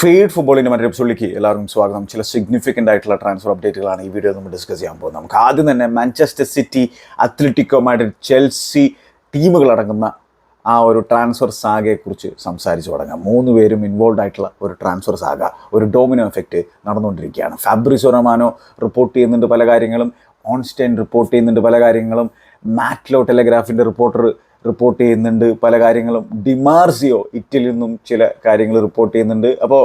Feed ഫുട്ബോളിന്റെ മറ്റൊരു എപ്പിസോഡിലേക്ക് എല്ലാവർക്കും സ്വാഗതം. ചില സിഗ്നിഫിക്കന്റ് ആയിട്ടുള്ള ട്രാൻസ്ഫർ അപ്ഡേറ്റുകളാണ് ഈ വീഡിയോ നമ്മൾ ഡിസ്കസ് ചെയ്യാൻ പോകുന്നത്. നമുക്ക് ആദ്യം തന്നെ Manchester City Atletico Madrid Chelsea ടീമുകളടങ്ങുന്ന ആ ഒരു ട്രാൻസ്ഫർ സാഗയെക്കുറിച്ച് സംസാരിച്ചു തുടങ്ങാം. മൂന്ന് പേരും ഇൻവോൾവ് ആയിട്ടുള്ള ഒരു ട്രാൻസ്ഫർ സാഗ ഒരു ഡോമിനോ എഫക്റ്റ് നടന്നുകൊണ്ടിരിക്കുകയാണ്. ഫാബ്രിസോ റൊമാനോ റിപ്പോർട്ട് ചെയ്യുന്നുണ്ട് പല കാര്യങ്ങളും. ഓൺസ്റ്റൈൻ റിപ്പോർട്ട് ചെയ്യുന്നുണ്ട് പല കാര്യങ്ങളും. മാറ്റ്ലോ ടെലഗ്രാഫിന്റെ റിപ്പോർട്ടർ റിപ്പോർട്ട് ചെയ്യുന്നുണ്ട്. പല കാര്യങ്ങളും. ഡിമാർസിയോ ഇറ്റലിയിൽ നിന്നും ചില കാര്യങ്ങൾ റിപ്പോർട്ട് ചെയ്യുന്നുണ്ട്. അപ്പോൾ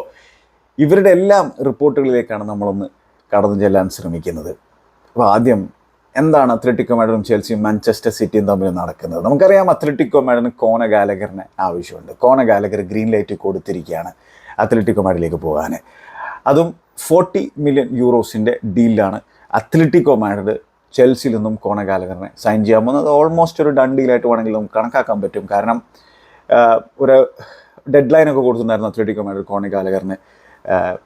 ഇവരുടെ എല്ലാം റിപ്പോർട്ടുകളിലേക്കാണ് നമ്മളൊന്ന് കടന്നു ചെല്ലാൻ ശ്രമിക്കുന്നത്. അപ്പോൾ ആദ്യം എന്താണ് അത്ലറ്റിക്കോ മാഡനും ചെൽസിയും മാഞ്ചസ്റ്റർ സിറ്റിയും തമ്മിൽ നടക്കുന്നത്? നമുക്കറിയാം അത്ലറ്റിക്കോ മാഡന് കോന ഗാലഗറിന് ആവശ്യമുണ്ട്. കോണ ഗാലഗർ ഗ്രീൻ ലൈറ്റ് കൊടുത്തിരിക്കുകയാണ് അത്ലറ്റിക്കോ മാഡിലേക്ക് പോകാൻ അതും ഫോർട്ടി മില്യൺ യൂറോസിന്റെ ഡീലാണ് അത്ലറ്റിക്കോ മാഡ്രിഡ് ചെൽസിയിൽ നിന്നും കോണ ഗാലഗറിനെ സൈൻ ചെയ്യാൻ പോകുന്നത് ഓൾമോസ്റ്റ് ഒരു ഡൺ ഡീലായിട്ട് വേണമെങ്കിൽ നമുക്ക് കണക്കാക്കാൻ പറ്റും. കാരണം ഒരു ഡെഡ് ലൈനൊക്കെ കൊടുത്തിട്ടുണ്ടായിരുന്നു അത്ലറ്റിക്കോ മാഡ്രിഡ് കോണ ഗാലഗറിന്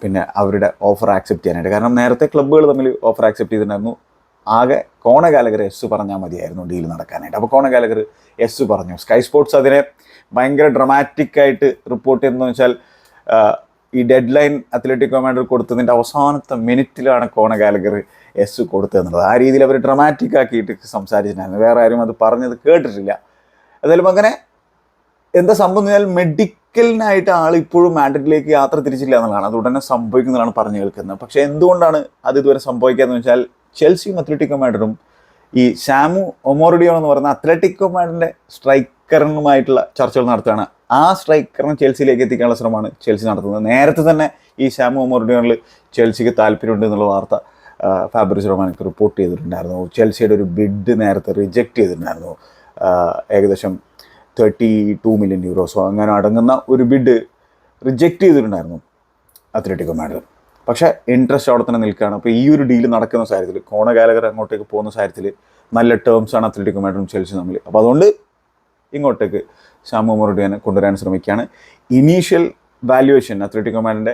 പിന്നെ അവരുടെ ഓഫർ ആക്സെപ്റ്റ് ചെയ്യാനായിട്ട്. കാരണം നേരത്തെ ക്ലബ്ബുകൾ തമ്മിൽ ഓഫർ ആക്സെപ്റ്റ് ചെയ്തിട്ടുണ്ടായിരുന്നു. ആകെ കോണ ഗാലഗർ എസ് പറഞ്ഞാൽ മതിയായിരുന്നു ഡീൽ നടക്കാനായിട്ട്. അപ്പോൾ കോണ ഗാലഗർ എസ് പറഞ്ഞു. സ്കൈ സ്പോർട്സ് അതിനെ ഭയങ്കര ഡ്രമാറ്റിക് ആയിട്ട് റിപ്പോർട്ട് ചെയ്യുന്നതെന്ന് വെച്ചാൽ ഈ ഡെഡ് ലൈൻ അത്ലറ്റിക് മാഡ്രിഡ് കൊടുത്തതിന്റെ അവസാനത്തെ മിനിറ്റിലാണ് കോണ ഗാലഗർ എസ് കൊടുത്തതെന്നുള്ളത് ആ രീതിയിൽ അവർ ഡ്രമാറ്റിക് ആക്കിയിട്ട് സംസാരിച്ചിട്ടുണ്ടായിരുന്നു. വേറെ ആരും അത് പറഞ്ഞത് കേട്ടിട്ടില്ല. എന്തായാലും അങ്ങനെ എന്താ സംഭവം പറഞ്ഞാൽ മെഡിക്കലിനായിട്ട് ആൾ ഇപ്പോഴും മാഡ്രിഡിലേക്ക് യാത്ര തിരിച്ചില്ല എന്നുള്ളതാണ്. അത് ഉടനെ സംഭവിക്കുന്നതാണ് പറഞ്ഞു കേൾക്കുന്നത്. പക്ഷേ എന്തുകൊണ്ടാണ് അത് ഇതുവരെ സംഭവിക്കാന്ന് വെച്ചാൽ ചെൽസിയും അത്ലറ്റിക് കമാൻഡറും ഈ ഷാമു ഒമോറിഡിയോ എന്ന് പറയുന്ന അത്ലറ്റിക് അത്ലറ്റിക്കോ മാഡ്രിഡിന്റെ സ്ട്രൈക്കറിനുമായിട്ടുള്ള ചർച്ചകൾ നടത്തുകയാണ്. ആ സ്ട്രൈക്കറിനെ ചെൽസിയിലേക്ക് എത്തിക്കാനുള്ള ശ്രമമാണ് ചെൽസി നടത്തുന്നത്. നേരത്തെ തന്നെ ഈ ശ്യാമു മൊറിഡിയോണിൽ ചെൽസിക്ക് താല്പര്യമുണ്ട് എന്നുള്ള വാർത്ത ഫാബ്രിസ് റൊമാനിക്ക് റിപ്പോർട്ട് ചെയ്തിട്ടുണ്ടായിരുന്നു. ചെൽസിയുടെ ഒരു ബിഡ് നേരത്തെ റിജക്റ്റ് ചെയ്തിട്ടുണ്ടായിരുന്നു. ഏകദേശം തേർട്ടി ടു മില്യൺ യൂറോസോ അങ്ങനെ അടങ്ങുന്ന ഒരു ബിഡ് റിജക്റ്റ് ചെയ്തിട്ടുണ്ടായിരുന്നു അത്ലറ്റിക്കോ മാഡ്രിഡ് പക്ഷേ ഇൻട്രസ്റ്റ് അവിടെ തന്നെ നിൽക്കുകയാണ്. അപ്പോൾ ഈ ഒരു ഡീൽ നടക്കുന്ന സാഹചര്യത്തിൽ കോണ ഗാലഗർ അങ്ങോട്ടേക്ക് പോകുന്ന സാഹചര്യത്തിൽ നല്ല ടേംസാണ് അത്ലറ്റിക്കോ മാഡ്രിഡും ചെൽസി തമ്മിൽ. അപ്പോൾ അതുകൊണ്ട് ഇങ്ങോട്ടേക്ക് ഷാമു മുറുഡിയനെ കൊണ്ടുവരാൻ ശ്രമിക്കുകയാണ്. ഇനീഷ്യൽ വാല്യുവേഷൻ അത്ലറ്റിക് മാഡിന്റെ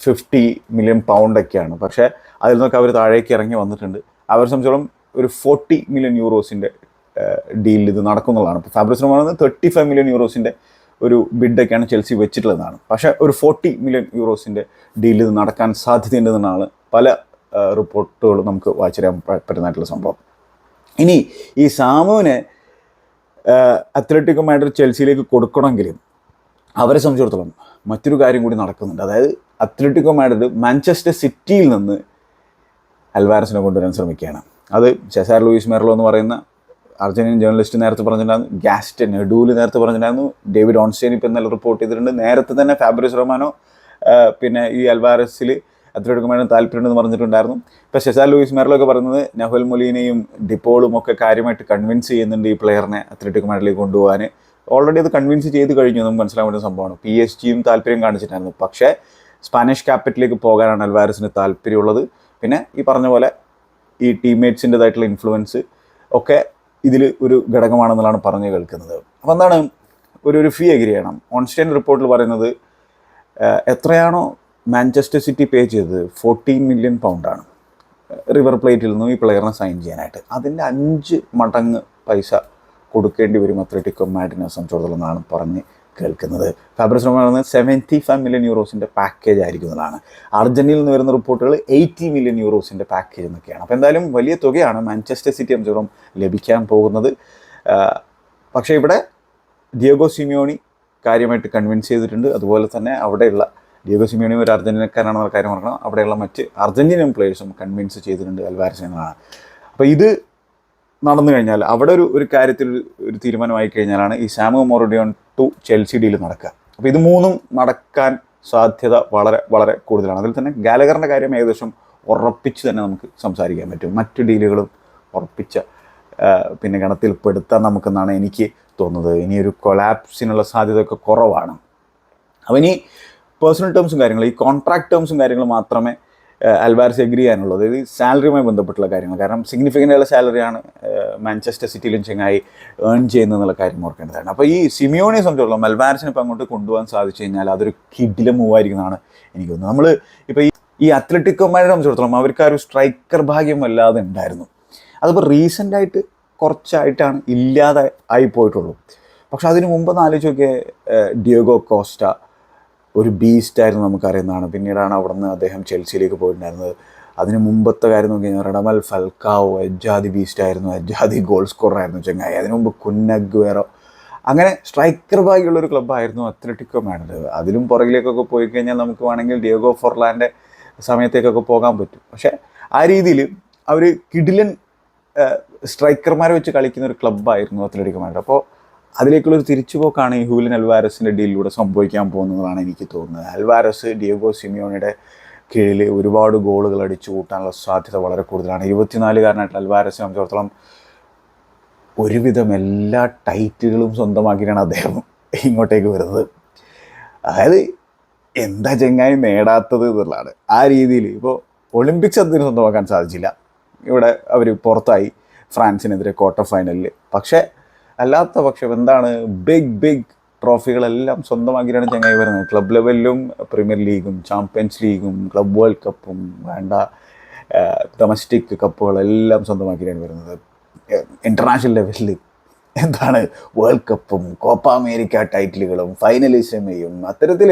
ഫിഫ്റ്റി മില്യൺ പൗണ്ടൊക്കെയാണ് പക്ഷേ അതിൽ നിന്നൊക്കെ അവർ താഴേക്ക് ഇറങ്ങി വന്നിട്ടുണ്ട്. അവരെ സംബന്ധിച്ചോളം ഒരു ഫോർട്ടി മില്യൺ യൂറോസിന്റെ ഡീൽ ഇത് നടക്കുന്നുള്ളതാണ് ഇപ്പോൾ Fabrizio Romano thirty five million യൂറോസിന്റെ ഒരു ബിഡൊക്കെയാണ് ചെൽസി വെച്ചിട്ടുള്ളതാണ്. പക്ഷേ ഒരു ഫോർട്ടി മില്യൺ യൂറോസിന്റെ ഡീൽ ഇത് നടക്കാൻ സാധ്യതയുണ്ടെന്നാണ് പല റിപ്പോർട്ടുകളും നമുക്ക് വായിച്ചറിയാൻ പറ്റുന്നതായിട്ടുള്ള സംഭവം. ഇനി ഈ സാമുവിനെ അത്ലറ്റിക്കോ മാഡ്രിഡ് ചെൽസിയിലേക്ക് കൊടുക്കണമെങ്കിലും അവരെ സംബന്ധിച്ചിടത്തോളം മറ്റൊരു കാര്യം കൂടി നടക്കുന്നുണ്ട്. അതായത് അത്ലറ്റിക്കോ മാഡ്രിഡ് മാഞ്ചസ്റ്റർ സിറ്റിയിൽ നിന്ന് അൽവാരസിനെ കൊണ്ടുവരാൻ ശ്രമിക്കുകയാണ്. അത് ചെസാർ ലൂയിസ് മെറലോ എന്ന് പറയുന്ന അർജന്റീൻ ജേർണലിസ്റ്റ് നേരത്തെ പറഞ്ഞിട്ടുണ്ടായിരുന്നു ഗാസ്റ്റൻ എഡൂൽ നേരത്തെ പറഞ്ഞിട്ടുണ്ടായിരുന്നു ഡേവിഡ് ഓൺസ്റ്റൈൻ ഇപ്പം ഇന്നലെ റിപ്പോർട്ട് ചെയ്തിട്ടുണ്ട്. നേരത്തെ തന്നെ ഫാബ്രിസ് റൊമാനോ പിന്നെ ഈ അൽവാരസിൽ അത്ലറ്റിക്കോ മാഡ്രിഡ് താല്പര്യമുണ്ടെന്ന് പറഞ്ഞിട്ടുണ്ടായിരുന്നു. ഇപ്പോൾ ഷെസാൽ ലൂയിസ് മെർലോ ഒക്കെ പറയുന്നത് നഹുൽ മുലീനെയും ഡിപ്പോളും ഒക്കെ കാര്യമായിട്ട് കൺവിൻസ് ചെയ്യുന്നുണ്ട് ഈ പ്ലെയറിനെ അത്ലറ്റിക്കോ മാഡ്രിഡിലേക്ക് കൊണ്ടുപോകാൻ ഓൾറെഡി അത് കൺവിൻസ് ചെയ്ത് കഴിഞ്ഞു നമുക്ക് മനസ്സിലാൻ പറ്റുന്ന സംഭവമാണ്. പി എസ് ജിയും താല്പര്യം കാണിച്ചിട്ടായിരുന്നു പക്ഷേ സ്പാനിഷ് ക്യാപിറ്റലിലേക്ക് പോകാനാണ് അൽവാരസിന് താല്പര്യമുള്ളത്. പിന്നെ ഈ പറഞ്ഞ പോലെ ഈ ടീംമേറ്റ്സിന്റെതായിട്ടുള്ള ഇൻഫ്ലുവൻസ് ഒക്കെ ഇതിൽ ഒരു ഘടകമാണെന്നുള്ളതാണ് പറഞ്ഞു കേൾക്കുന്നത്. അപ്പോൾ എന്താണ്? ഒരു ഒരു ഫീ എഗ്രി ചെയ്യണം. ഓൺസ്റ്റൈൻ റിപ്പോർട്ടിൽ പറയുന്നത് എത്രയാണോ മാഞ്ചസ്റ്റർ സിറ്റി പേ ചെയ്തത് ഫോർട്ടീൻ മില്യൺ പൗണ്ടാണ് റിവർ പ്ലേറ്റിൽ നിന്നും ഈ പ്ലെയറിനെ സൈൻ ചെയ്യാനായിട്ട്. അതിന്റെ അഞ്ച് മടങ്ങ് പൈസ കൊടുക്കേണ്ടി വരും അത്ലറ്റിക്കോ മാഡിനെ സംബന്ധിച്ചിടത്തോളം പറഞ്ഞ് കേൾക്കുന്നത്. ഫാബ്രിസ് റോമ പറയുന്നത് സെവന്റി ഫൈവ് മില്യൺ യൂറോസിന്റെ പാക്കേജ് ആയിരിക്കുന്നതാണ് അർജന്റീനയിൽ നിന്ന് വരുന്ന റിപ്പോർട്ടുകൾ എയ്റ്റി മില്യൺ യൂറോസിന്റെ പാക്കേജ് എന്നൊക്കെയാണ്. അപ്പോൾ എന്തായാലും വലിയ തുകയാണ് മാഞ്ചസ്റ്റർ സിറ്റി സംബന്ധിച്ചിടത്തോളം ലഭിക്കാൻ പോകുന്നത്. പക്ഷേ ഇവിടെ ഡിയോഗോ സിമിയോണി കാര്യമായിട്ട് കൺവിൻസ് ചെയ്തിട്ടുണ്ട്. അതുപോലെ തന്നെ അവിടെയുള്ള ഡിയോഗോ സിമിയോണി ഒരു അർജന്റീനക്കാരാണെന്നുള്ള കാര്യം ഓർക്കണം. അവിടെയുള്ള മറ്റ് അർജന്റീനിയൻ പ്ലേയേഴ്സും കൺവിൻസ് ചെയ്തിട്ടുണ്ട് അൽവാരസ് എന്നതാണ് അപ്പോൾ ഇത് നടന്നു കഴിഞ്ഞാൽ അവിടെ ഒരു ഒരു കാര്യത്തിൽ ഒരു- തീരുമാനമായി കഴിഞ്ഞാലാണ് ഈ Samu Omorodion to Chelsea deal നടക്കുക. അപ്പോൾ ഇത് മൂന്നും നടക്കാൻ സാധ്യത വളരെ വളരെ കൂടുതലാണ്. അതിൽ തന്നെ ഗാലഗറിന്റെ കാര്യം ഏകദേശം ഉറപ്പിച്ച് തന്നെ നമുക്ക് സംസാരിക്കാൻ പറ്റും. മറ്റ് ഡീലുകളും ഉറപ്പിച്ച പിന്നെ ഗണത്തിൽ പെടുത്താൻ നമുക്കെന്നാണ് എനിക്ക് തോന്നുന്നത്. ഇനിയൊരു കൊലാപ്സിനുള്ള സാധ്യതയൊക്കെ കുറവാണ്. അപ്പം ഇനി പേഴ്സണൽ ടേംസും കാര്യങ്ങളും ഈ കോൺട്രാക്ട് ടേംസും കാര്യങ്ങളും മാത്രമേ അൽവാർസ് എഗ്രി ചെയ്യാനുള്ളൂ. അതായത് സാലറിയുമായി ബന്ധപ്പെട്ടുള്ള കാര്യങ്ങൾ. കാരണം സിഗ്നിഫിക്കന്റ് ആയുള്ള സാലറിയാണ് മാഞ്ചസ്റ്റർ സിറ്റിയിലും ചെങ്ങായി ഏൺ ചെയ്യുന്നതെന്നുള്ള കാര്യം ഓർക്കേണ്ടതാണ്. അപ്പോൾ ഈ സിമിയോണിയെ സംബന്ധിച്ചോളം അൽവാരസിനെ ഇപ്പോൾ അങ്ങോട്ട് കൊണ്ടുപോകാൻ സാധിച്ചു കഴിഞ്ഞാൽ അതൊരു കിഡില മൂവായിരിക്കുന്നതാണ് എനിക്ക് തോന്നുന്നത്. നമ്മൾ ഇപ്പോൾ ഈ ഈ അത്ലറ്റിക്കോമാരെ സംബന്ധിച്ചിടത്തോളം അവർക്ക് ആ ഒരു സ്ട്രൈക്കർ ഭാഗ്യം വല്ലാതെ ഉണ്ടായിരുന്നു. അതിപ്പോൾ റീസെന്റായിട്ട് കുറച്ചായിട്ടാണ് ഇല്ലാതെ ആയി പോയിട്ടുള്ളൂ. പക്ഷെ അതിന് മുമ്പ് ഒന്ന് നോക്കിയേ ഡിയോഗോ കോസ്റ്റ ഒരു ബീസ്റ്റായിരുന്നു നമുക്കറിയുന്നതാണ്. പിന്നീടാണ് അവിടെ നിന്ന് അദ്ദേഹം ചെൽസിയിലേക്ക് പോയിട്ടുണ്ടായിരുന്നത്. അതിന് മുമ്പത്തെ കാര്യം നോക്കി കഴിഞ്ഞാൽ റഡമൽ ഫൽക്കാവോ എജാദി ബീസ്റ്റായിരുന്നു എജാദി ഗോൾ സ്കോറായിരുന്നു ചെങ്ങായി. അതിനു മുമ്പ് കുന്നഗ്വേറോ. അങ്ങനെ സ്ട്രൈക്കർ ഭാഗിയുള്ളൊരു ക്ലബ്ബായിരുന്നു അത്ലറ്റിക്കോ മാഡ്രിഡ്. അതിലും പുറകിലേക്കൊക്കെ പോയി കഴിഞ്ഞാൽ നമുക്ക് വേണമെങ്കിൽ ഡിയോഗോ ഫൊർലാന്റെ സമയത്തേക്കൊക്കെ പോകാൻ പറ്റും. പക്ഷേ ആ രീതിയിൽ അവർ കിഡിലൻ സ്ട്രൈക്കർമാരെ വെച്ച് കളിക്കുന്ന ഒരു ക്ലബ്ബായിരുന്നു അത്ലറ്റിക്കോ മാഡ്രിഡ്. അപ്പോൾ അതിലേക്കുള്ളൊരു തിരിച്ചുപോക്കാണ് ഈ ഹൂലിൻ അൽവാരസിന്റെ ഡീലിലൂടെ സംഭവിക്കാൻ പോകുന്നതാണ് എനിക്ക് തോന്നുന്നത്. അൽവാരസ് ഡിയോഗോ സിമിയോണിയുടെ കീഴിൽ ഒരുപാട് ഗോളുകൾ അടിച്ചു കൂട്ടാനുള്ള സാധ്യത വളരെ കൂടുതലാണ്. ഇരുപത്തിനാലുകാരനായിട്ടുള്ള അൽവാരസ് സംബന്ധിച്ചിടത്തോളം ഒരുവിധം എല്ലാ ടൈറ്റുകളും സ്വന്തമാക്കിയിട്ടാണ് അദ്ദേഹം ഇങ്ങോട്ടേക്ക് വരുന്നത്. അതായത് എന്താ ചെങ്ങായി നേടാത്തത് എന്നുള്ളതാണ്. ആ രീതിയിൽ ഇപ്പോൾ ഒളിമ്പിക്സ് അതിന് സ്വന്തമാക്കാൻ സാധിച്ചില്ല. ഇവിടെ അവർ പുറത്തായി ഫ്രാൻസിനെതിരെ ക്വാർട്ടർ ഫൈനലിൽ പക്ഷേ അല്ലാത്ത പക്ഷം എന്താണ് ബിഗ് ബിഗ് ട്രോഫികളെല്ലാം സ്വന്തമാക്കിയാണ് ചങ്ങായി വരുന്നത്. ക്ലബ് ലെവലിലും പ്രീമിയർ ലീഗും ചാമ്പ്യൻസ് ലീഗും ക്ലബ് വേൾഡ് കപ്പും വേണ്ട ഡൊമസ്റ്റിക് കപ്പുകളെല്ലാം സ്വന്തമാക്കിയാണ് വരുന്നത്. ഇന്റർനാഷണൽ ലെവലിൽ എന്താണ് വേൾഡ് കപ്പും കോപ്പ അമേരിക്ക ടൈറ്റിലുകളും ഫൈനലിസമയും അത്തരത്തിൽ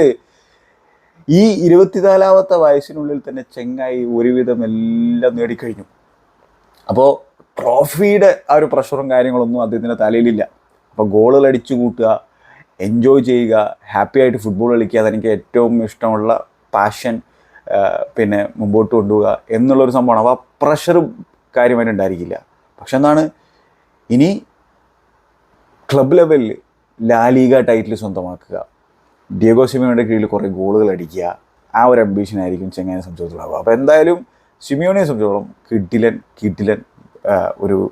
ഈ ഇരുപത്തിനാലാമത്തെ വയസ്സിനുള്ളിൽ തന്നെ ചെങ്ങായി ഒരുവിധം എല്ലാം നേടിക്കഴിഞ്ഞു. അപ്പോൾ ട്രോഫിയുടെ ആ ഒരു പ്രഷറും കാര്യങ്ങളൊന്നും അദ്ദേഹത്തിന്റെ തലയിലില്ല. അപ്പോൾ ഗോളുകൾ അടിച്ചു കൂട്ടുക എൻജോയ് ചെയ്യുക ഹാപ്പി ആയിട്ട് ഫുട്ബോൾ കളിക്കുക അതെനിക്ക് ഏറ്റവും ഇഷ്ടമുള്ള പാഷൻ പിന്നെ മുമ്പോട്ട് കൊണ്ടുപോവുക എന്നുള്ളൊരു സംഭവമാണ്. അപ്പോൾ ആ പ്രഷർ കാര്യമായിട്ട് ഉണ്ടായിരിക്കില്ല. പക്ഷെ എന്താണ് ഇനി ക്ലബ് ലെവലിൽ ലാലീഗ ടൈറ്റിൽ സ്വന്തമാക്കുക ഡിയഗോ സിമിയോയുടെ കീഴിൽ കുറേ ഗോളുകൾ അടിക്കുക ആ ഒരു ആയിരിക്കും ചെങ്ങാനെ സംബന്ധിച്ചിടത്തോളം അപ്പോൾ എന്തായാലും സിമിയോനെ സംബന്ധിച്ചോളം കിഡിലൻ കിഡിലൻ ഒരു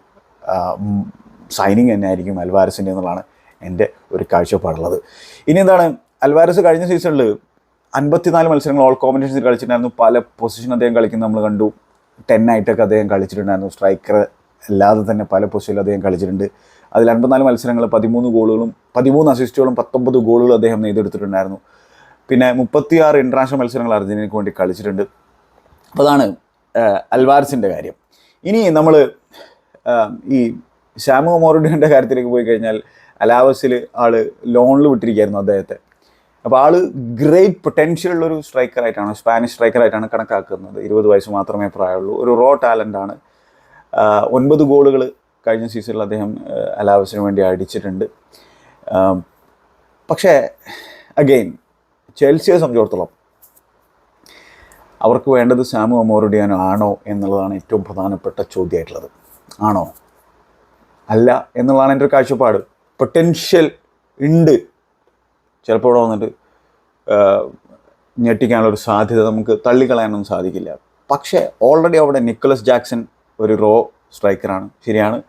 സൈനിങ് തന്നെ ആയിരിക്കും അൽവാരസിന്റെ എന്നുള്ളതാണ് എന്റെ ഒരു കാഴ്ചപ്പാടുള്ളത്. ഇനി എന്താണ്? അൽവാരസ് കഴിഞ്ഞ സീസണിൽ അൻപത്തിനാല് മത്സരങ്ങൾ ഓൾ കോമ്പിനേഷൻസിൽ കളിച്ചിട്ടുണ്ടായിരുന്നു. പല പൊസിഷൻ അദ്ദേഹം കളിക്കുന്നത് നമ്മൾ കണ്ടു. ടെൻ ആയിട്ടൊക്കെ അദ്ദേഹം കളിച്ചിട്ടുണ്ടായിരുന്നു. സ്ട്രൈക്കർ അല്ലാതെ തന്നെ പല പൊസിഷനിൽ അദ്ദേഹം കളിച്ചിട്ടുണ്ട്. അതിൽ അൻപത്തിനാല് മത്സരങ്ങൾ പതിമൂന്ന് ഗോളുകളും പതിമൂന്ന് അസിസ്റ്റുകളും പത്തൊമ്പത് ഗോളുകളും അദ്ദേഹം നെയ്തെടുത്തിട്ടുണ്ടായിരുന്നു പിന്നെ മുപ്പത്തിയാറ് ഇന്റർനാഷണൽ മത്സരങ്ങൾ അർജന്റീനയ്ക്ക് വേണ്ടി കളിച്ചിട്ടുണ്ട്. അപ്പോൾ അതാണ് അൽവാർസിന്റെ കാര്യം. ഇനി നമ്മൾ ഈ ശ്യാമു മോറുഡിന്റെ കാര്യത്തിലേക്ക് പോയി കഴിഞ്ഞാൽ അലാവസിൽ ആൾ ലോണിൽ വിട്ടിരിക്കുകയായിരുന്നു അദ്ദേഹത്തെ. അപ്പോൾ ആൾ ഗ്രേറ്റ് പൊട്ടൻഷ്യൽ ഉള്ളൊരു സ്ട്രൈക്കറായിട്ടാണ് സ്പാനിഷ് സ്ട്രൈക്കറായിട്ടാണ് കണക്കാക്കുന്നത്. ഇരുപത് വയസ്സ് മാത്രമേ പ്രായമുള്ളൂ. ഒരു റോ ടാലന്റാണ് ഒൻപത് ഗോളുകൾ കഴിഞ്ഞ സീസണിൽ അദ്ദേഹം അലാവസിന് വേണ്ടി അടിച്ചിട്ടുണ്ട്. പക്ഷേ അഗെയിൻ ചെൽസിയെ സംബന്ധിച്ചിടത്തോളം അവർക്ക് വേണ്ടത് സാമു അമോറുഡിയാനോ ആണോ എന്നുള്ളതാണ് ഏറ്റവും പ്രധാനപ്പെട്ട ചോദ്യമായിട്ടുള്ളത്. ആണോ? അല്ല എന്നുള്ളതാണ് എന്റെ ഒരു കാഴ്ചപ്പാട്. പൊട്ടൻഷ്യൽ ഉണ്ട്. ചിലപ്പോൾ ഇവിടെ വന്നിട്ട് ഞെട്ടിക്കാനുള്ളൊരു സാധ്യത നമുക്ക് തള്ളിക്കളയാനൊന്നും സാധിക്കില്ല. പക്ഷേ ഓൾറെഡി അവിടെ നിക്കോളസ് ജാക്സൺ ഒരു റോ സ്ട്രൈക്കറാണ് ശരിയാണ്.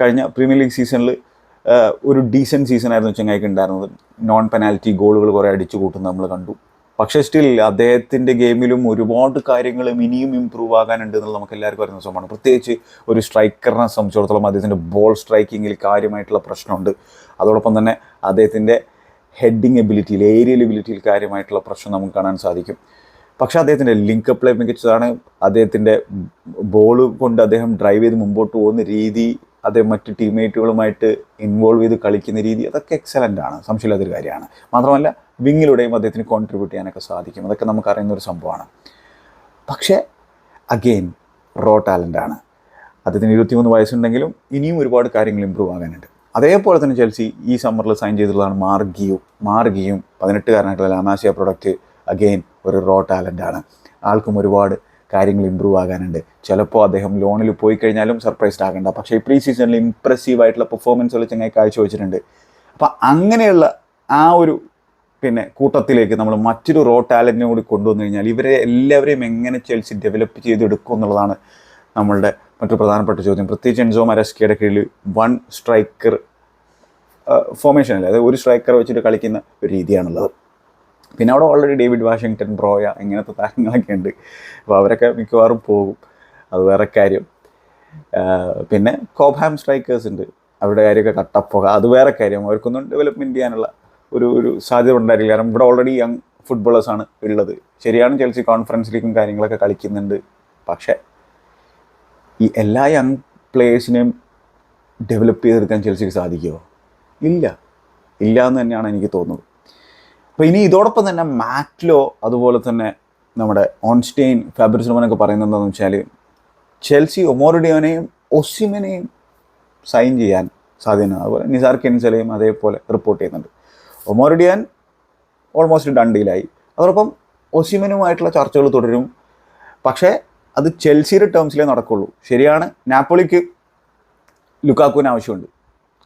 കഴിഞ്ഞ പ്രീമിയർ ലീഗ് സീസണിൽ ഒരു ഡീസന്റ് സീസണായിരുന്നു ചെങ്ങായിക്ക് ഉണ്ടായിരുന്നത്. നോൺ പെനാൽറ്റി ഗോളുകൾ കുറേ അടിച്ചു കൂട്ടുന്നത് നമ്മൾ കണ്ടു. പക്ഷേ സ്റ്റിൽ അദ്ദേഹത്തിന്റെ ഗെയിമിലും ഒരുപാട് കാര്യങ്ങൾ ഇനിയും ഇമ്പ്രൂവ് ആകാനുണ്ട് എന്നുള്ളത് നമുക്ക് എല്ലാവർക്കും അറിയുന്ന സംഭവമാണ്. പ്രത്യേകിച്ച് ഒരു സ്ട്രൈക്കറിനെ സംബന്ധിച്ചിടത്തോളം അദ്ദേഹത്തിന്റെ ബോൾ സ്ട്രൈക്കിങ്ങിൽ കാര്യമായിട്ടുള്ള പ്രശ്നമുണ്ട്. അതോടൊപ്പം തന്നെ അദ്ദേഹത്തിന്റെ ഹെഡിങ് എബിലിറ്റിയിൽ ഏരിയൽ എബിലിറ്റിയിൽ കാര്യമായിട്ടുള്ള പ്രശ്നം നമുക്ക് കാണാൻ സാധിക്കും. പക്ഷേ അദ്ദേഹത്തിന്റെ ലിങ്ക് പ്ലേ മികച്ചതാണ്. അദ്ദേഹത്തിന്റെ ബോൾ കൊണ്ട് അദ്ദേഹം ഡ്രൈവ് ചെയ്ത് മുമ്പോട്ട് പോകുന്ന രീതി അദ്ദേഹം മറ്റ് ടീംമേറ്റുകളുമായിട്ട് ഇൻവോൾവ് ചെയ്ത് കളിക്കുന്ന രീതി അതൊക്കെ എക്സലന്റ് ആണ്. സംശയമില്ലാത്തൊരു കാര്യമാണ്. മാത്രമല്ല വിങ്ങിലൂടെയും അദ്ദേഹത്തിന് കോൺട്രിബ്യൂട്ട് ചെയ്യാനൊക്കെ സാധിക്കും. അതൊക്കെ നമുക്കറിയുന്ന ഒരു സംഭവമാണ്. പക്ഷേ അഗെയിൻ റോ ടാലന്റാണ് അദ്ദേഹത്തിന് ഇരുപത്തിമൂന്ന് വയസ്സുണ്ടെങ്കിലും ഇനിയും ഒരുപാട് കാര്യങ്ങൾ ഇമ്പ്രൂവ് ആകാനുണ്ട്. അതേപോലെ തന്നെ ചെൽസി ഈ സമ്മറിൽ സൈൻ ചെയ്തിട്ടുള്ളതാണ് മാർഗിയും. മാർഗിയും പതിനെട്ടുകാരനായിട്ടുള്ള ലാമാസിയ പ്രൊഡക്റ്റ് അഗെയിൻ ഒരു റോ ടാലന്റാണ് ആൾക്കും ഒരുപാട് കാര്യങ്ങൾ ഇമ്പ്രൂവ് ആകാനുണ്ട്. ചിലപ്പോൾ അദ്ദേഹം ലോണിൽ പോയി കഴിഞ്ഞാലും സർപ്രൈസ്ഡ് ആകണ്ട. പക്ഷേ പ്രീ സീസണിൽ ഇമ്പ്രസീവ് ആയിട്ടുള്ള പെർഫോമൻസ് ഉള്ള ചങ്ങായി കാഴ്ചവെച്ചിട്ടുണ്ട്. അപ്പോൾ അങ്ങനെയുള്ള ആ ഒരു പിന്നെ കൂട്ടത്തിലേക്ക് നമ്മൾ മറ്റൊരു റോ ടാലന്റിനെ കൂടി കൊണ്ടുവന്നു കഴിഞ്ഞാൽ ഇവരെ എല്ലാവരെയും എങ്ങനെ ചെൽസി ഡെവലപ്പ് ചെയ്തെടുക്കും എന്നുള്ളതാണ് നമ്മളുടെ മറ്റൊരു പ്രധാനപ്പെട്ട ചോദ്യം. പ്രത്യേകിച്ച് എൻസോ മരസ്കിയുടെ കീഴിൽ വൺ സ്ട്രൈക്കർ ഫോർമേഷൻ അല്ല? അതായത് ഒരു സ്ട്രൈക്കർ വെച്ചിട്ട് കളിക്കുന്ന ഒരു രീതിയാണുള്ളത്. പിന്നെ അവിടെ ഓൾറെഡി ഡേവിഡ് വാഷിങ്ടൺ ബ്രോയ ഇങ്ങനത്തെ താരങ്ങളൊക്കെ ഉണ്ട്. അപ്പോൾ അവരൊക്കെ മിക്കവാറും പോകും. അത് വേറെ കാര്യം. പിന്നെ കോബ്ഹാം സ്ട്രൈക്കേഴ്സ് ഉണ്ട്. അവരുടെ കാര്യമൊക്കെ കട്ടപ്പോക അത് വേറെ കാര്യം. അവർക്കൊന്നും ഡെവലപ്മെന്റ് ചെയ്യാനുള്ള ഒരു ഒരു സാധ്യത ഉണ്ടായിരിക്കില്ല കാരണം ഇവിടെ ഓൾറെഡി യങ് ഫുട്ബോളേഴ്സാണ് ഉള്ളത്. ശരിയാണ് ചെൽസി കോൺഫറൻസ് ലീഗും കാര്യങ്ങളൊക്കെ കളിക്കുന്നുണ്ട്. പക്ഷേ ഈ എല്ലാ യങ് പ്ലേയേഴ്സിനെയും ഡെവലപ്പ് ചെയ്തെടുക്കാൻ ചെൽസിക്ക് സാധിക്കുമോ ഇല്ല ഇല്ല. എന്ന് തന്നെയാണ് എനിക്ക് തോന്നുന്നത്. അപ്പോൾ ഇനി ഇതോടൊപ്പം തന്നെ മാറ്റ്ലോ അതുപോലെ തന്നെ നമ്മുടെ ഓൺസ്റ്റെയിൻ ഫാബ്രിസ്ലോമനൊക്കെ പറയുന്നത് എന്താണെന്ന് വെച്ചാൽ ചെൽസി ഒമോറിഡിയോനെയും ഒസിമനെയും സൈൻ ചെയ്യാൻ സാധ്യതയാണ് അതുപോലെ നിസാർ കെൻസലയും അതേപോലെ റിപ്പോർട്ട് ചെയ്യുന്നുണ്ട്. ഒമോറിഡിയാൻ ഓൾമോസ്റ്റ് ഡൺ ഡീലായി. അതോടൊപ്പം ഒസിമനുമായിട്ടുള്ള ചർച്ചകൾ തുടരും. പക്ഷേ അത് ചെൽസിയുടെ ടേംസിലേ നടക്കുള്ളൂ. ശരിയാണ്. നാപ്പോളിക്ക് ലുക്കാക്കുവിന് ആവശ്യമുണ്ട്.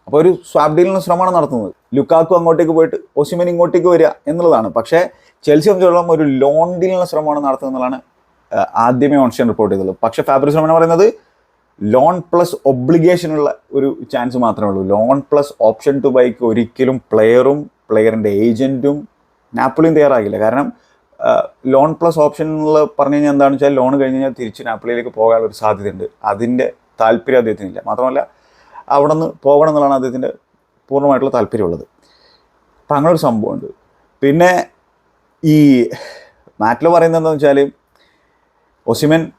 അപ്പോൾ ഒരു സ്വാപ് ഡീലിന് ശ്രമമാണ് നടത്തുന്നത്. ലുക്കാക്കു അങ്ങോട്ടേക്ക് പോയിട്ട് ഒസിമൻ ഇങ്ങോട്ടേക്ക് വരിക എന്നുള്ളതാണ്. പക്ഷേ ചെൽസി സംബന്ധിച്ചിടത്തോളം ഒരു ലോൺ ഡീലിന് ശ്രമമാണ് നടത്തുന്നതാണ് ആദ്യമേ ഓൺഷൻ റിപ്പോർട്ട് ചെയ്തത്. പക്ഷേ ഫാബ്രിസ് എന്ന് പറയുന്നത് ലോൺ പ്ലസ് ഒബ്ലിഗേഷൻ ഉള്ള ഒരു ചാൻസ് മാത്രമേ ഉള്ളൂ. Loan plus option to buy ഒരിക്കലും പ്ലെയറും പ്ലെയറിന്റെ ഏജന്റും നാപ്പിളിയും തയ്യാറാകില്ല. കാരണം ലോൺ പ്ലസ് ഓപ്ഷൻ എന്ന് പറഞ്ഞു കഴിഞ്ഞാൽ എന്താണെന്ന് വെച്ചാൽ ലോൺ കഴിഞ്ഞ് കഴിഞ്ഞാൽ തിരിച്ച് നാപ്പിളിയിലേക്ക് പോകാനുള്ള ഒരു സാധ്യതയുണ്ട്. അതിന്റെ താല്പര്യം അദ്ദേഹത്തിനില്ല. മാത്രമല്ല അവിടെ നിന്ന് പോകണം എന്നുള്ളതാണ് അദ്ദേഹത്തിന്റെ പൂർണമായിട്ടുള്ള താല്പര്യമുള്ളത്. അപ്പം അങ്ങനെ ഒരു സംഭവമുണ്ട്. പിന്നെ ഈ മാറ്റിൽ പറയുന്നത് എന്താണെന്ന് വെച്ചാൽ ഒസിമൻ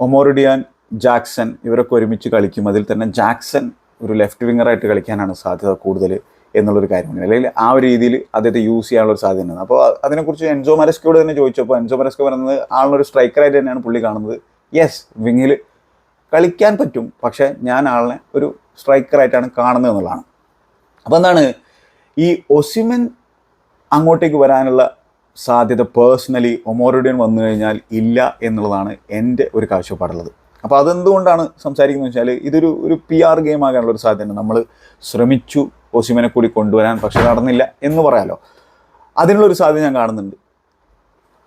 ഒമോറിഡിയാൻ ജാക്സൺ ഇവരൊക്കെ ഒരുമിച്ച് കളിക്കും. അതിൽ തന്നെ ജാക്സൺ ഒരു ലെഫ്റ്റ് വിങ്ങറായിട്ട് കളിക്കാനാണ് സാധ്യത കൂടുതൽ എന്നുള്ളൊരു കാര്യമാണ്. അല്ലെങ്കിൽ ആ ഒരു രീതിയിൽ അദ്ദേഹത്തെ യൂസ് ചെയ്യാനുള്ള ഒരു സാധ്യതയാണ് അപ്പോൾ അതിനെക്കുറിച്ച് എൻസോ മരസ്കയോട് തന്നെ ചോദിച്ചപ്പോൾ എൻസോ മരസ്ക പറയുന്നത് ആളിനൊരു സ്ട്രൈക്കറായിട്ട് തന്നെയാണ് പുള്ളി കാണുന്നത്. യെസ് വിങ്ങിൽ കളിക്കാൻ പറ്റും. പക്ഷേ ഞാൻ ആളിനെ ഒരു സ്ട്രൈക്കറായിട്ടാണ് കാണുന്നത് എന്നുള്ളതാണ്. അപ്പോൾ എന്താണ്? ഈ ഒസിമൻ അങ്ങോട്ടേക്ക് വരാനുള്ള സാധ്യത പേഴ്സണലി ഒമോറിഡിയൻ വന്നു കഴിഞ്ഞാൽ ഇല്ല എന്നുള്ളതാണ് എന്റെ ഒരു കാഴ്ചപ്പാടുള്ളത്. അപ്പോൾ അതെന്തുകൊണ്ടാണ് സംസാരിക്കുന്നത് വെച്ചാൽ ഇതൊരു ഒരു പി ആർ ഗെയിം ആകാനുള്ള ഒരു നമ്മൾ ശ്രമിച്ചു ഒസിമനെ കൂടി കൊണ്ടുവരാൻ പക്ഷെ നടന്നില്ല എന്ന് പറയാലോ. അതിനുള്ളൊരു സാധ്യത ഞാൻ കാണുന്നുണ്ട്.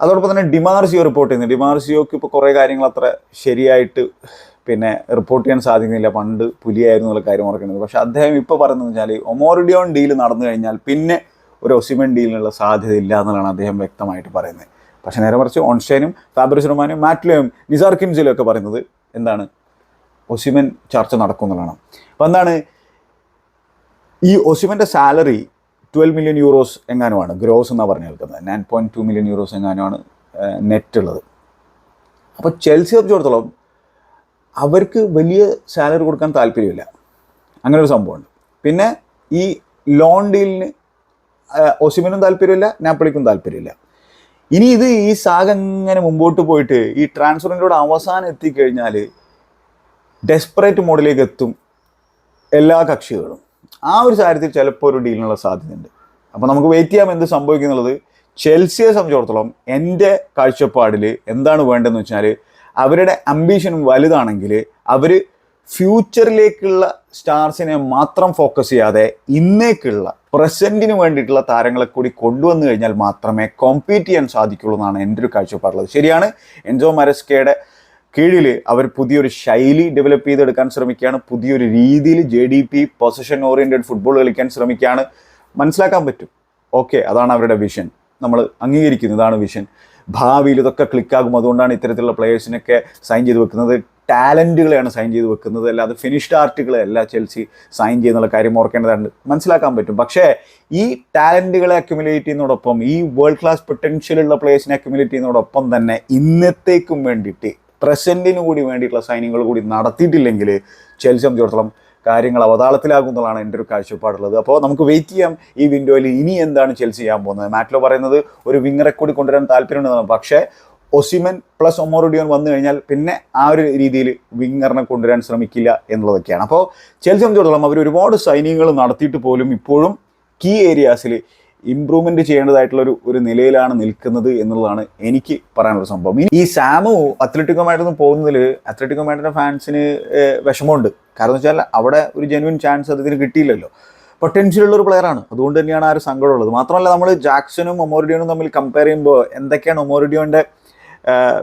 അതോടൊപ്പം തന്നെ ഡിമാർസിയോ റിപ്പോർട്ട് ചെയ്യുന്നു. ഡിമാർസിയോക്ക് ഇപ്പോൾ കുറേ കാര്യങ്ങൾ അത്ര ശരിയായിട്ട് പിന്നെ റിപ്പോർട്ട് ചെയ്യാൻ സാധിക്കുന്നില്ല. പണ്ട് പുലിയായിരുന്നു എന്നുള്ള കാര്യം ഓർക്കുന്നത് പക്ഷേ അദ്ദേഹം ഇപ്പോൾ പറയുന്നത് വെച്ചാൽ ഒമോറിഡിയോൺ ഡീൽ നടന്നു കഴിഞ്ഞാൽ പിന്നെ ഒരു ഒസിമൻ ഡീലിനുള്ള സാധ്യത ഇല്ല എന്നുള്ളതാണ് അദ്ദേഹം വ്യക്തമായിട്ട് പറയുന്നത്. പക്ഷേ നേരെ മറിച്ച് ഓൺസ്റ്റൈനും ഫാബ്രിസ് റൊമാനും മാറ്റ്ലോയും നിസാർ കിംസിലും ഒക്കെ പറയുന്നത് എന്താണ്? ഒസിമൻ ചർച്ച നടക്കും എന്നുള്ളതാണ്. അപ്പോൾ എന്താണ്? ഈ ഒസിമന്റെ സാലറി ട്വൽവ് മില്യൺ യൂറോസ് എങ്ങാനുമാണ്? ഗ്രോസ് എന്നാണ് പറഞ്ഞു കേൾക്കുന്നത്. Nine point two million euros എങ്ങാനുമാണ് net ഉള്ളത്. അപ്പോൾ ചെൽസി സംബന്ധിച്ചിടത്തോളം അവർക്ക് വലിയ സാലറി കൊടുക്കാൻ താല്പര്യമില്ല. അങ്ങനെ ഒരു സംഭവമുണ്ട്. പിന്നെ ഈ ലോൺ ഡീലിന് ഒസിമിനും താല്പര്യമില്ല നാപ്പിളിക്കും താല്പര്യമില്ല. ഇനി ഇത് ഈ സാഗ ഇങ്ങനെ മുമ്പോട്ട് പോയിട്ട് ഈ ട്രാൻസ്ഫറിന്റെ അവസാനം എത്തിക്കഴിഞ്ഞാൽ ഡെസ്പറേറ്റ് മോഡിലേക്ക് എത്തും എല്ലാ കക്ഷികളും. ആ ഒരു സാഹചര്യത്തിൽ ചിലപ്പോൾ ഒരു ഡീലിനുള്ള സാധ്യതയുണ്ട്. അപ്പോൾ നമുക്ക് വെയിറ്റ് ചെയ്യാം എന്ത് സംഭവിക്കുന്നുള്ളത്. ചെൽസിയെ സംബന്ധിച്ചിടത്തോളം എന്റെ കാഴ്ചപ്പാടിൽ എന്താണ് വേണ്ടതെന്ന് വെച്ചാൽ അവരുടെ അംബീഷനും വലുതാണെങ്കിൽ അവർ ഫ്യൂച്ചറിലേക്കുള്ള സ്റ്റാർസിനെ മാത്രം ഫോക്കസ് ചെയ്യാതെ ഇന്നേക്കുള്ള പ്രസന്റിന് വേണ്ടിയിട്ടുള്ള താരങ്ങളെ കൂടി കൊണ്ടുവന്നു കഴിഞ്ഞാൽ മാത്രമേ കോമ്പീറ്റ് ചെയ്യാൻ സാധിക്കുള്ളൂ എന്നാണ് എന്റെ ഒരു കാഴ്ചപ്പാടുള്ളത് ശരിയാണ് എൻജോ മരസ്കയുടെ കീഴിൽ അവർ പുതിയൊരു ശൈലി ഡെവലപ്പ് ചെയ്തെടുക്കാൻ ശ്രമിക്കുകയാണ്. പുതിയൊരു രീതിയിൽ J D P position oriented football കളിക്കാൻ ശ്രമിക്കുകയാണ്. മനസ്സിലാക്കാൻ പറ്റും. ഓക്കെ അതാണ് അവരുടെ വിഷൻ നമ്മൾ അംഗീകരിക്കുന്നു. ഇതാണ് വിഷൻ ഭാവിയിൽ ഇതൊക്കെ ക്ലിക്കാകും അതുകൊണ്ടാണ് ഇത്തരത്തിലുള്ള പ്ലേയേഴ്സിനൊക്കെ സൈൻ ചെയ്ത് വെക്കുന്നത്. ടാലന്റുകളെയാണ് സൈൻ ചെയ്ത് വെക്കുന്നത്. അല്ലാതെ ഫിനിഷ്ഡ് ആർട്ടുകളെ അല്ല ചെൽസി സൈൻ ചെയ്യുന്നുള്ള കാര്യം ഓർക്കേണ്ടതുണ്ട് മനസ്സിലാക്കാൻ പറ്റും. പക്ഷേ ഈ ടാലന്റുകളെ അക്യുമുലേറ്റ് ചെയ്യുന്നതോടൊപ്പം ഈ വേൾഡ് ക്ലാസ് പൊട്ടൻഷ്യലുള്ള പ്ലേയേഴ്സിനെ അക്യുമുലേറ്റ് ചെയ്യുന്നതോടൊപ്പം തന്നെ ഇന്നത്തേക്കും വേണ്ടിയിട്ട് പ്രസന്റിന് കൂടി വേണ്ടിയിട്ടുള്ള സൈനിങ്ങുകൾ കൂടി നടത്തിയിട്ടില്ലെങ്കിൽ ചെൽസി സംബന്ധിച്ചിടത്തോളം കാര്യങ്ങൾ അവതാളത്തിലാകുന്നതാണ് എന്റെ ഒരു കാഴ്ചപ്പാടുള്ളത്. അപ്പോൾ നമുക്ക് വെയിറ്റ് ചെയ്യാം. ഈ വിൻഡോയിൽ ഇനി എന്താണ് ചെൽസി ചെയ്യാൻ പോകുന്നത്? മാറ്റിലോ പറയുന്നത് ഒരു വിങ്ങറെ കൂടി കൊണ്ടുവരാൻ താല്പര്യമുണ്ടെന്നാണ്. പക്ഷേ ഒസിമൻ പ്ലസ് ഒമോറുഡിയോൻ വന്നു കഴിഞ്ഞാൽ പിന്നെ ആ ഒരു രീതിയിൽ വിങ്ങറിനെ കൊണ്ടുവരാൻ ശ്രമിക്കില്ല എന്നുള്ളതൊക്കെയാണ്. അപ്പോൾ ചെൽസി സംബന്ധിച്ചിടത്തോളം അവർ ഒരുപാട് സൈനികങ്ങൾ നടത്തിയിട്ട് പോലും ഇപ്പോഴും കീ ഏരിയാസിൽ ഇമ്പ്രൂവ്മെന്റ് ചെയ്യേണ്ടതായിട്ടുള്ള ഒരു ഒരു നിലയിലാണ് നിൽക്കുന്നത് എന്നുള്ളതാണ് എനിക്ക് പറയാനുള്ള സംഭവം. ഈ സാമു അത്ലറ്റിക്കോ മാഡ്രിഡ് പോകുന്നതിൽ അത്ലറ്റിക്കോ മാഡ്രിഡിന്റെ ഫാൻസിന് വിഷമമുണ്ട്. കാരണം എന്ന് വെച്ചാൽ അവിടെ ഒരു ജെനുവിൻ ചാൻസ് അതിന് കിട്ടിയില്ലല്ലോ. പൊട്ടൻഷ്യൽ ഉള്ള ഒരു പ്ലെയറാണ് അതുകൊണ്ട് തന്നെയാണ് ആ ഒരു സങ്കടമുള്ളത്. മാത്രമല്ല നമ്മൾ ജാക്സണും ഒമോറിഡിയോനും തമ്മിൽ കമ്പയർ ചെയ്യുമ്പോൾ എന്തൊക്കെയാണ് ഒമോറിഡിയോന്റെ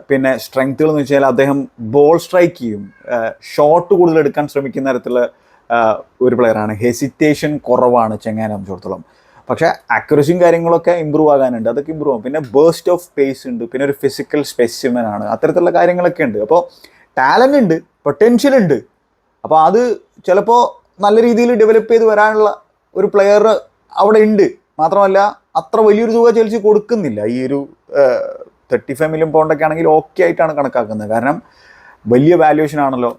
പിന്നെ സ്ട്രെങ്ത്തുകൾ എന്ന് വെച്ചാൽ അദ്ദേഹം ബോൾ സ്ട്രൈക്ക് ചെയ്യും. ഷോട്ട് കൂടുതൽ എടുക്കാൻ ശ്രമിക്കുന്ന തരത്തിലുള്ള ഒരു പ്ലെയറാണ് ഹെസിറ്റേഷൻ കുറവാണ് ചെങ്ങാനെ സംബന്ധിച്ചിടത്തോളം. പക്ഷേ അക്യുറസിയും കാര്യങ്ങളൊക്കെ ഇമ്പ്രൂവ് ആകാനുണ്ട്. അതൊക്കെ ഇമ്പ്രൂവ് ആകും. പിന്നെ ബേസ്റ്റ് ഓഫ് പേസ് ഉണ്ട്. പിന്നെ ഒരു ഫിസിക്കൽ സ്പെസിമൻ ആണ്. അത്തരത്തിലുള്ള കാര്യങ്ങളൊക്കെ ഉണ്ട്. അപ്പോൾ ടാലന്റ് ഉണ്ട് പൊട്ടൻഷ്യൽ ഉണ്ട്. അപ്പോൾ അത് ചിലപ്പോൾ നല്ല രീതിയിൽ ഡെവലപ്പ് ചെയ്ത് വരാനുള്ള ഒരു പ്ലെയർ അവിടെ ഉണ്ട്. മാത്രമല്ല അത്ര വലിയൊരു തുക ചെൽസി കൊടുക്കുന്നില്ല. ഈ ഒരു തേർട്ടി ഫൈവ് മില്യൺ പൗണ്ടൊക്കെ ആണെങ്കിൽ ഓക്കെ ആയിട്ടാണ് കണക്കാക്കുന്നത്. കാരണം വലിയ വാല്യുവേഷൻ ആണല്ലോ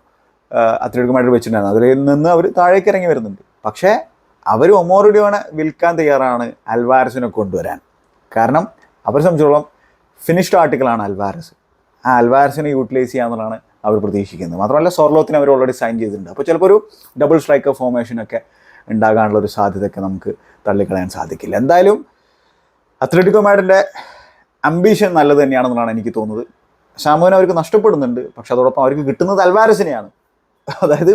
അത്ലറ്റിക് മാഡ്രിഡ് വെച്ചിട്ടുണ്ടായിരുന്നത്. അതിൽ നിന്ന് അവർ താഴേക്ക് ഇറങ്ങി വരുന്നുണ്ട്. പക്ഷേ അവർ ഒമോറിഡിയോനെ വിൽക്കാൻ തയ്യാറാണ് അൽവാരസിനെ കൊണ്ടുവരാൻ. കാരണം അവരെ സംബന്ധിച്ചോളം ഫിനിഷ്ഡ് ആർട്ടിക്കിളാണ് അൽവാരസ് ആ അൽവാരസിനെ യൂട്ടിലൈസ് ചെയ്യാന്നുള്ളതാണ് അവർ പ്രതീക്ഷിക്കുന്നത് മാത്രമല്ല സോർലോത്തിന് അവർ ഓൾറെഡി സൈൻ ചെയ്തിട്ടുണ്ട്. അപ്പോൾ ചിലപ്പോൾ ഒരു ഡബിൾ സ്ട്രൈക്കർ ഫോർമേഷനൊക്കെ ഉണ്ടാകാനുള്ള ഒരു സാധ്യതയൊക്കെ നമുക്ക് തള്ളിക്കളയാൻ സാധിക്കില്ല. എന്തായാലും അത്ലറ്റിക്കോ മാഡിന്റെ അംബീഷൻ നല്ലത് തന്നെയാണെന്നാണ് എനിക്ക് തോന്നുന്നത്. ഷാമുവിനെ അവർക്ക് നഷ്ടപ്പെടുന്നുണ്ട്. പക്ഷെ അതോടൊപ്പം അവർക്ക് കിട്ടുന്നത് അൽവാരസിനെയാണ്. അതായത്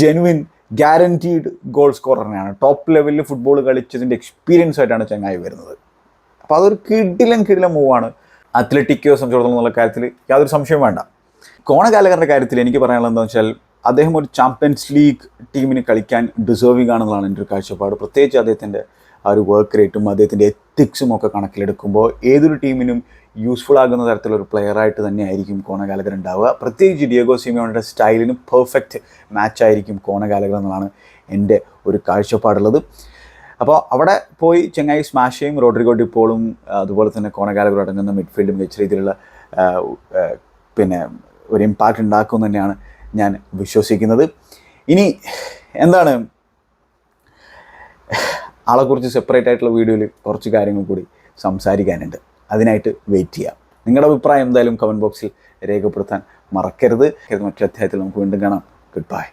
ജെനുവിൻ ഗ്യാരന്റീഡ് ഗോൾ സ്കോററിനെയാണ് ടോപ്പ് ലെവലിൽ ഫുട്ബോൾ കളിച്ചതിന്റെ എക്സ്പീരിയൻസ് ആയിട്ടാണ് ചങ്ങായി വരുന്നത്. അപ്പോൾ അതൊരു കിടിലം കിടിലം മൂവാണ് അത്ലറ്റിക്കോ സംബന്ധിച്ചിടത്തോളം എന്നുള്ള കാര്യത്തിൽ യാതൊരു സംശയം വേണ്ട. കോണകാലകരുടെ കാര്യത്തിൽ എനിക്ക് പറയാനുള്ളത് എന്താണെന്ന് വെച്ചാൽ അദ്ദേഹം ഒരു ചാമ്പ്യൻസ് ലീഗ് ടീമിന് കളിക്കാൻ ഡിസേർവിംഗ് ആണെന്നുള്ളതാണ് എന്റെ ഒരു കാഴ്ചപ്പാട്. പ്രത്യേകിച്ച് അദ്ദേഹത്തിന്റെ ആ ഒരു വർക്ക് റേറ്റും അദ്ദേഹത്തിന്റെ എത്തിക്സും ഒക്കെ കണക്കിലെടുക്കുമ്പോൾ ഏതൊരു ടീമിനും യൂസ്ഫുൾ ആകുന്ന തരത്തിലൊരു പ്ലെയറായിട്ട് തന്നെ ആയിരിക്കും കോണകാലകർ ഉണ്ടാവുക. പ്രത്യേകിച്ച് ഡിയോഗോ സിമിയോണിന്റെ സ്റ്റൈലിന് പെർഫെക്റ്റ് മാച്ചായിരിക്കും കോണകാലകർ എന്നുള്ളതാണ് എന്റെ ഒരു കാഴ്ചപ്പാടുള്ളത്. അപ്പോൾ അവിടെ പോയി ചെങ്ങായി സ്മാഷയും റോഡ്രിഗോ ഡിപ്പോളും അതുപോലെ തന്നെ കോണഗാലകൾ അടങ്ങുന്ന മിഡ്ഫീൽഡും മികച്ച രീതിയിലുള്ള പിന്നെ ഒരു ഇമ്പാക്റ്റ് ഉണ്ടാക്കും തന്നെയാണ് ഞാൻ വിശ്വസിക്കുന്നത്. ഇനി എന്താണ്? ആളെക്കുറിച്ച് സെപ്പറേറ്റ് ആയിട്ടുള്ള വീഡിയോയിൽ കുറച്ച് കാര്യങ്ങൾ കൂടി സംസാരിക്കാനുണ്ട്. അതിനായിട്ട് വെയിറ്റ് ചെയ്യാം. നിങ്ങളുടെ അഭിപ്രായം എന്തായാലും കമന്റ് ബോക്സിൽ രേഖപ്പെടുത്താൻ മറക്കരുത്. മറ്റൊരു അധ്യായത്തിൽ നമുക്ക് വീണ്ടും കാണാം. Good bye